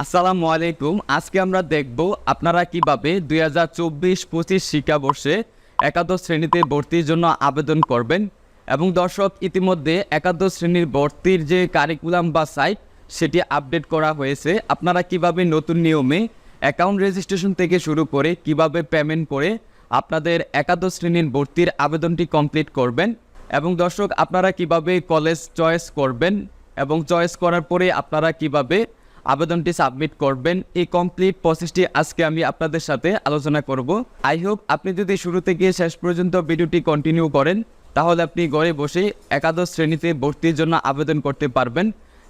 আসসালামু আলাইকুম। আজকে আমরা দেখব আপনারা কীভাবে দুই হাজার চব্বিশ পঁচিশ শিক্ষাবর্ষে একাদশ শ্রেণীতে ভর্তির জন্য আবেদন করবেন এবং দর্শক, ইতিমধ্যে একাদশ শ্রেণির ভর্তির যে কারিকুলাম বা সাইট সেটি আপডেট করা হয়েছে। আপনারা কীভাবে নতুন নিয়মে অ্যাকাউন্ট রেজিস্ট্রেশন থেকে শুরু করে কীভাবে পেমেন্ট করে আপনাদের একাদশ শ্রেণির ভর্তির আবেদনটি কমপ্লিট করবেন এবং দর্শক, আপনারা কীভাবে কলেজ চয়েস করবেন এবং চয়েস করার পরে আপনারা কীভাবে আবেদনটি সাবমিট করবেন। এই কমপ্লিট প্রসেসটি আজকে আমি আপনাদের সাথে আলোচনা করব। আই হোপ আপনি যদি শুরু থেকে শেষ পর্যন্ত ভিডিওটি কন্টিনিউ করেন, তাহলে আপনি ঘরে বসে একাদশ শ্রেণীতে ভর্তির জন্য আবেদন করতে পারবেন।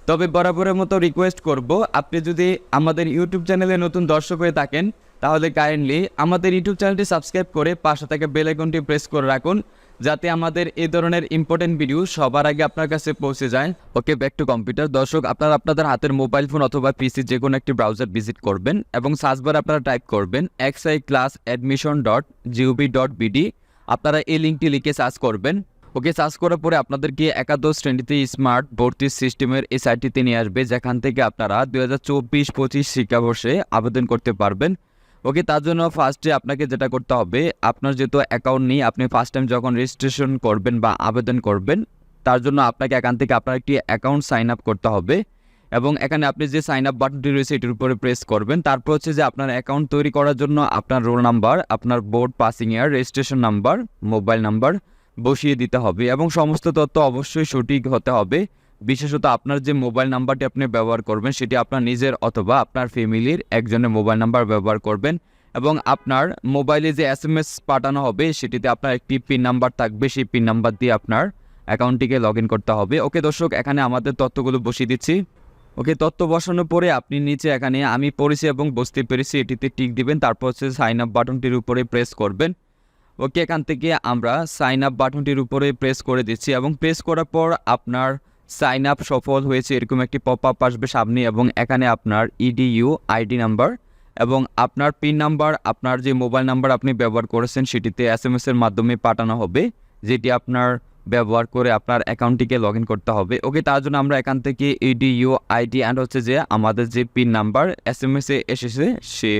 তবে বরাবরের মতো রিকোয়েস্ট করব, আপনি যদি আমাদের ইউটিউব চ্যানেলে নতুন দর্শক হয়ে থাকেন, তাহলে কাইন্ডলি আমাদের ইউটিউব চ্যানেলটি সাবস্ক্রাইব করে পাশে থেকে বেল আইকনটি প্রেস করে রাখুন। যাতে আমাদের এই ধরনের ইম্পর্টেন্ট ভিডিও সবার আগে আপনার কাছে পৌঁছে যায়। ওকে ব্যাক টু কম্পিউটার দর্শক, আপনারা আপনাদের হাতের মোবাইল ফোন অথবা পিসি যে কোনো একটি ব্রাউজার ভিজিট করবেন এবং সার্চ বারে আপনারা টাইপ করবেন X I class admission dot GOB dot BD আপনারা এই লিঙ্কটি লিখে সার্চ করবেন। ওকে সার্চ করার পরে আপনাদেরকে একাদশ শ্রেণীতে স্মার্ট ভর্তি সিস্টেমের এই সাইটটিতে নিয়ে আসবে, যেখান থেকে আপনারা দু হাজার চব্বিশ পঁচিশ শিক্ষাবর্ষে আবেদন করতে পারবেন। ওকে তার জন্য ফার্স্টে আপনাকে যেটা করতে হবে, আপনার যেহেতু অ্যাকাউন্ট নেই, আপনি ফার্স্ট টাইম যখন রেজিস্ট্রেশন করবেন বা আবেদন করবেন, তার জন্য আপনাকে এখান থেকে আপনার একটি অ্যাকাউন্ট সাইন আপ করতে হবে এবং এখানে আপনি যে সাইন আপ বাটনটি রয়েছে, এটির উপরে প্রেস করবেন। তারপর হচ্ছে যে আপনার অ্যাকাউন্ট তৈরি করার জন্য আপনার রোল নাম্বার আপনার board passing year registration number mobile number বসিয়ে দিতে হবে এবং সমস্ত তথ্য অবশ্যই সঠিক হতে হবে। বিশেষত আপনার যে মোবাইল নাম্বারটি আপনি ব্যবহার করবেন, সেটি আপনার নিজের অথবা আপনার ফ্যামিলির একজনের মোবাইল নাম্বার ব্যবহার করবেন এবং আপনার মোবাইলে যে এস এম এস পাঠানো হবে, সেটিতে আপনার একটি পিন নাম্বার থাকবে। সেই পিন নাম্বার দিয়ে আপনার অ্যাকাউন্টটিকে লগ ইন করতে হবে। ওকে দর্শক, এখানে আমাদের তথ্যগুলো বসিয়ে দিচ্ছি। ওকে, তথ্য বসানোর পরে আপনি নিচে এখানে আমি পড়েছি এবং বসতে পেরেছি, এটিতে টিক দিবেন, তারপর হচ্ছে সাইন আপ বাটনটির উপরে প্রেস করবেন। ওকে, এখান থেকে আমরা সাইন আপ বাটনটির উপরে প্রেস করে দিচ্ছি এবং প্রেস করার পর আপনার সাইন আপ সফল হয়েছে এরকম একটি পপ আপ আসবে সামনে এবং এখানে আপনার ইডিইউ আইডি নাম্বার এবং আপনার পিন নাম্বার আপনার যে মোবাইল নাম্বার আপনি ব্যবহার করেছেন সেটিতে এস এম এর মাধ্যমে পাঠানো হবে, যেটি আপনার ব্যবহার করে আপনার অ্যাকাউন্টটিকে লগ ইন করতে হবে। ওকে তার জন্য আমরা এখান থেকে ইডিইউ আইডি অ্যান্ড হচ্ছে যে আমাদের যে পিন নাম্বার এস এম এসে এসেছে সে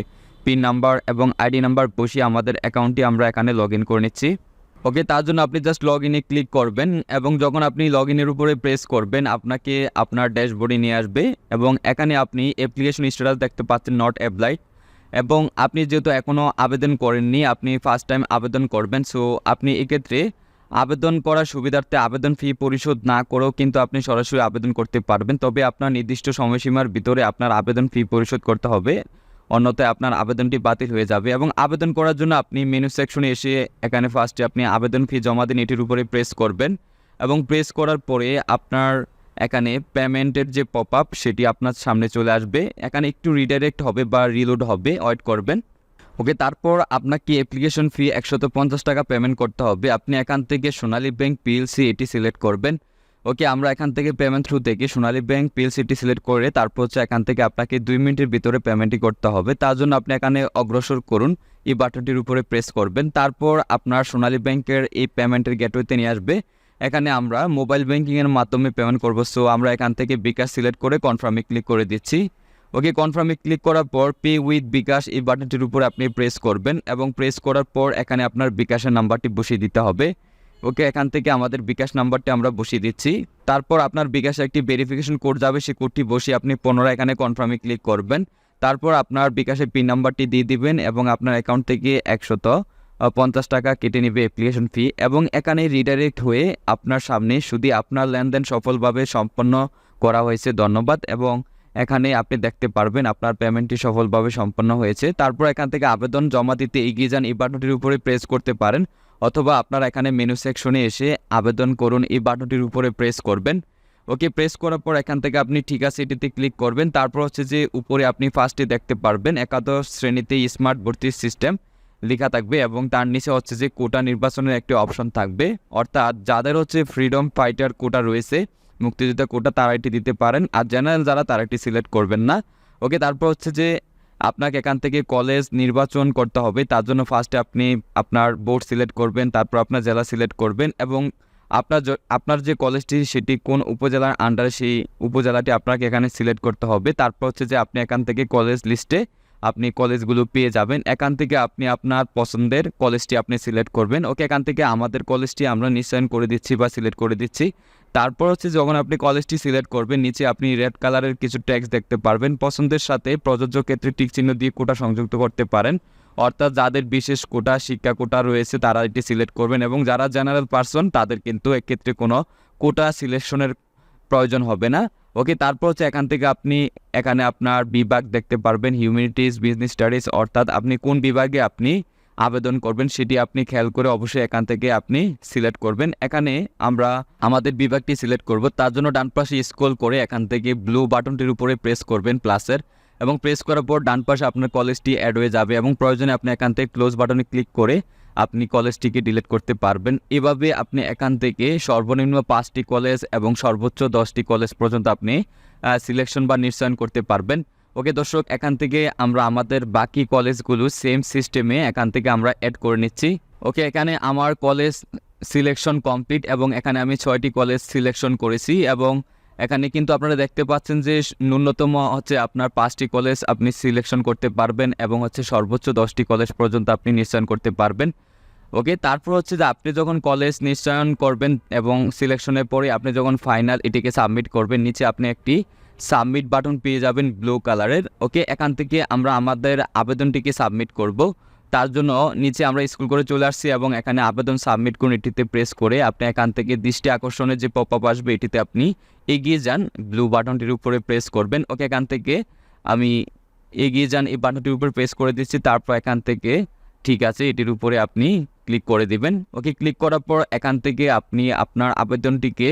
পিন নাম্বার এবং আইডি নাম্বার বসিয়ে আমাদের অ্যাকাউন্টটি আমরা এখানে লগ ইন করে নিচ্ছি। ওকে তার জন্য আপনি জাস্ট লগ ইনে ক্লিক করবেন এবং যখন আপনি লগ ইনের উপরে প্রেস করবেন, আপনাকে আপনার ড্যাশবোর্ডে নিয়ে আসবে এবং এখানে আপনি অ্যাপ্লিকেশন স্ট্যাটাস দেখতে পাচ্ছেন নট অ্যাপ্লাইড এবং আপনি যেহেতু এখনও আবেদন করেননি, আপনি ফার্স্ট টাইম আবেদন করবেন সো আপনি এক্ষেত্রে আবেদন করার সুবিধার্থে আবেদন ফি পরিশোধ না করেও কিন্তু আপনি সরাসরি আবেদন করতে পারবেন। তবে আপনার নির্দিষ্ট সময়সীমার ভিতরে আপনার আবেদন ফি পরিশোধ করতে হবে। অন্যথায় আপনার আবেদনটি বাতিল হয়ে যাবে এবং আবেদন করার জন্য আপনি মেনু সেকশনে এসে এখানে ফার্স্টে আপনি আবেদন ফি জমা দিন, এটির উপরে প্রেস করবেন এবং প্রেস করার পরে আপনার এখানে পেমেন্টের যে পপ আপ সেটি আপনার সামনে চলে আসবে। এখানে একটু রিডাইরেক্ট হবে বা রিলোড হবে ওয়েট করবেন। ওকে তারপর আপনাকে অ্যাপ্লিকেশন ফি একশত পঞ্চাশ টাকা পেমেন্ট করতে হবে। আপনি এখান থেকে সোনালী ব্যাংক পিএলসি এটি সিলেক্ট করবেন। ওকে, আমরা এখান থেকে পেমেন্ট থ্রু থেকে সোনালী ব্যাংক পিএলসিটি সিলেক্ট করে তারপর হচ্ছে এখান থেকে আপনাকে দুই মিনিটের ভিতরে পেমেন্টই করতে হবে। তার জন্য আপনি এখানে অগ্রসর করুন, এই বাটনটির উপরে প্রেস করবেন, তারপর আপনার সোনালী ব্যাংকের এই পেমেন্টের গেটওয়েতে নিয়ে আসবে। এখানে আমরা মোবাইল ব্যাংকিংয়ের মাধ্যমে পেমেন্ট করব সো আমরা এখান থেকে বিকাশ সিলেক্ট করে কনফার্মে ক্লিক করে দিচ্ছি। ওকে কনফার্মে ক্লিক করার পর পে উইথ বিকাশ এই বাটনটির উপরে আপনি প্রেস করবেন এবং প্রেস করার পর এখানে আপনার বিকাশের নাম্বারটি বসিয়ে দিতে হবে। ওকে, এখান থেকে আমাদের বিকাশ নাম্বারটি আমরা বসিয়ে দিচ্ছি। তারপর আপনার বিকাশে একটি ভেরিফিকেশন কোড যাবে, সেই কোডটি বসিয়ে আপনি পুনরায় এখানে কনফার্মে ক্লিক করবেন। তারপর আপনার বিকাশের পিন নাম্বারটি দিয়ে দিবেন এবং আপনার অ্যাকাউন্ট থেকে একশত পঞ্চাশ টাকা কেটে নেবে অ্যাপ্লিকেশন ফি এবং এখানে রিডাইরেক্ট হয়ে আপনার সামনে শুধু আপনার লেনদেন সফলভাবে সম্পন্ন করা হয়েছে, ধন্যবাদ। এবং এখানে আপনি দেখতে পারবেন আপনার পেমেন্টটি সফলভাবে সম্পন্ন হয়েছে। তারপর এখান থেকে আবেদন জমা দিতে এগিয়ে যান, এই বাটনটির উপরে প্রেস করতে পারেন। অথবা আপনারা এখানে মেনু সেকশনে এসে আবেদন করুন, এই বাটনটির উপরে প্রেস করবেন। ওকে প্রেস করার পর এখান থেকে আপনি ঠিক আছে, এটিতে ক্লিক করবেন। তারপর হচ্ছে যে উপরে আপনি ফার্স্টে দেখতে পারবেন একাদশ শ্রেণীতে স্মার্ট ভর্তির সিস্টেম লেখা থাকবে এবং তার নিচে হচ্ছে যে কোটা নির্বাচনের একটি অপশন থাকবে। অর্থাৎ যাদের হচ্ছে ফ্রিডম ফাইটার কোটা রয়েছে, মুক্তিযোদ্ধা কোটা তারা এটি দিতে পারেন। আর জেনারেল যারা, তারা এটি সিলেক্ট করবেন না। ওকে তারপর হচ্ছে যে আপনাকে এখান থেকে কলেজ নির্বাচন করতে হবে। তার জন্য ফার্স্টে আপনি আপনার বোর্ড সিলেক্ট করবেন, তারপর আপনার জেলা সিলেক্ট করবেন এবং আপনার আপনার যে কলেজটি, সেটি কোন উপজেলার আন্ডারে সেই উপজেলাটি আপনাকে এখানে সিলেক্ট করতে হবে। তারপর হচ্ছে যে আপনি এখান থেকে কলেজ লিস্টে আপনি কলেজগুলো পেয়ে যাবেন। এখান থেকে আপনি আপনার পছন্দের কলেজটি আপনি সিলেক্ট করবেন। ওকে, এখান থেকে আমাদের কলেজটি আমরা নিশ্চয়ন করে দিচ্ছি বা সিলেক্ট করে দিচ্ছি। তারপর হচ্ছে যখন আপনি কলেজটি সিলেক্ট করবেন, নিচে আপনি রেড কালারের কিছু ট্যাক্স দেখতে পারবেন। পছন্দের সাথে প্রযোজ্য ক্ষেত্রে টিক চিহ্ন দিয়ে কোটা সংযুক্ত করতে পারেন। অর্থাৎ যাদের বিশেষ কোটা, শিক্ষা কোটা রয়েছে, তারা এটি সিলেক্ট করবেন এবং যারা জেনারেল পার্সন তাদের কিন্তু এক্ষেত্রে কোনো কোটা সিলেকশনের প্রয়োজন হবে না। ওকে তারপর হচ্ছে এখান থেকে আপনি এখানে আপনার বিভাগ দেখতে পারবেন হিউম্যানিটিস বিজনেস স্টাডিজ অর্থাৎ আপনি কোন বিভাগে আপনি আবেদন করবেন সেটি আপনি খেয়াল করে অবশ্যই এখান থেকে আপনি সিলেক্ট করবেন। এখানে আমরা আমাদের বিভাগটি সিলেক্ট করব, তার জন্য ডান পাশে স্ক্রল করে এখান থেকে ব্লু বাটনটির উপরে প্রেস করবেন প্লাসের এবং প্রেস করার পর ডান পাশে আপনার কলেজটি অ্যাড হয়ে যাবে এবং প্রয়োজনে আপনি এখান থেকে ক্লোজ বাটনে ক্লিক করে আপনি কলেজটিকে ডিলিট করতে পারবেন। এভাবে আপনি এখান থেকে সর্বনিম্ন পাঁচটি কলেজ এবং সর্বোচ্চ দশটি কলেজ পর্যন্ত আপনি সিলেকশন বা নিশ্চয়ন করতে পারবেন। ওকে দর্শক, এখান থেকে আমরা আমাদের বাকি কলেজগুলো সেম সিস্টেমে এখান থেকে আমরা অ্যাড করে নিচ্ছি। ওকে এখানে আমার কলেজ সিলেকশন কমপ্লিট এবং এখানে আমি ছয়টি কলেজ সিলেকশন করেছি এবং এখানে কিন্তু আপনারা দেখতে পাচ্ছেন যে ন্যূনতম হচ্ছে আপনার পাঁচটি কলেজ আপনি সিলেকশন করতে পারবেন এবং হচ্ছে সর্বোচ্চ দশটি কলেজ পর্যন্ত আপনি নিশ্চয়ন করতে পারবেন। ওকে তারপর হচ্ছে যে আপনি যখন কলেজ নিশ্চয়ন করবেন এবং সিলেকশনের পরে আপনি যখন ফাইনাল এটিকে সাবমিট করবেন, নিচে আপনি একটি সাবমিট বাটন পেয়ে যাবেন ব্লু কালারের ওকে এখান থেকে আমরা আমাদের আবেদনটিকে সাবমিট করব। তার জন্য নিচে আমরা স্কুল করে চলে আসছি এবং এখানে আবেদন সাবমিট করুন এটিতে প্রেস করে আপনি এখান থেকে দৃষ্টি আকর্ষণের যে পপ আপ আসবে এটিতে আপনি এগিয়ে যান। ব্লু বাটনটির উপরে প্রেস করবেন। ওকে এখান থেকে আমি এগিয়ে যান। এই বাটনটির উপরে প্রেস করে দিচ্ছি। তারপর এখান থেকে ঠিক আছে, এটির উপরে আপনি ক্লিক করে দিবেন। ওকে ক্লিক করার পর এখান থেকে আপনি আপনার আবেদনটিকে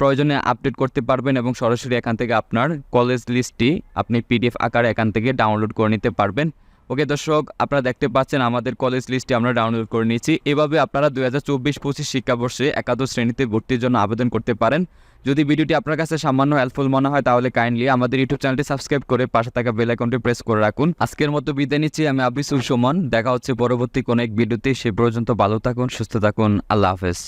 প্রয়োজনে আপডেট করতে পারবেন এবং সরাসরি এখান থেকে আপনার কলেজ লিস্টটি আপনি পিডিএফ আকারে এখান থেকে ডাউনলোড করে নিতে পারবেন। ওকে দর্শক, আপনারা দেখতে পাচ্ছেন আমাদের কলেজ লিস্টটি আমরা ডাউনলোড করে নিয়েছি। এভাবে আপনারা দুই হাজার চব্বিশ পঁচিশ শিক্ষাবর্ষে একাদশ শ্রেণীতে ভর্তির জন্য আবেদন করতে পারেন। যদি ভিডিওটি আপনার কাছে সামান্য হেল্পফুল মনে হয়, তাহলে কাইন্ডলি আমাদের ইউটিউব চ্যানেলটি সাবস্ক্রাইব করে পাশে থাকা বেল আইকনটি প্রেস করে রাখুন। আজকের মতো বিদায় নিচ্ছি, আমি আবিসুল সুমন। দেখা হচ্ছে পরবর্তী কোনো এক ভিডিওতে সে পর্যন্ত ভালো থাকুন, সুস্থ থাকুন। আল্লাহ হাফেজ।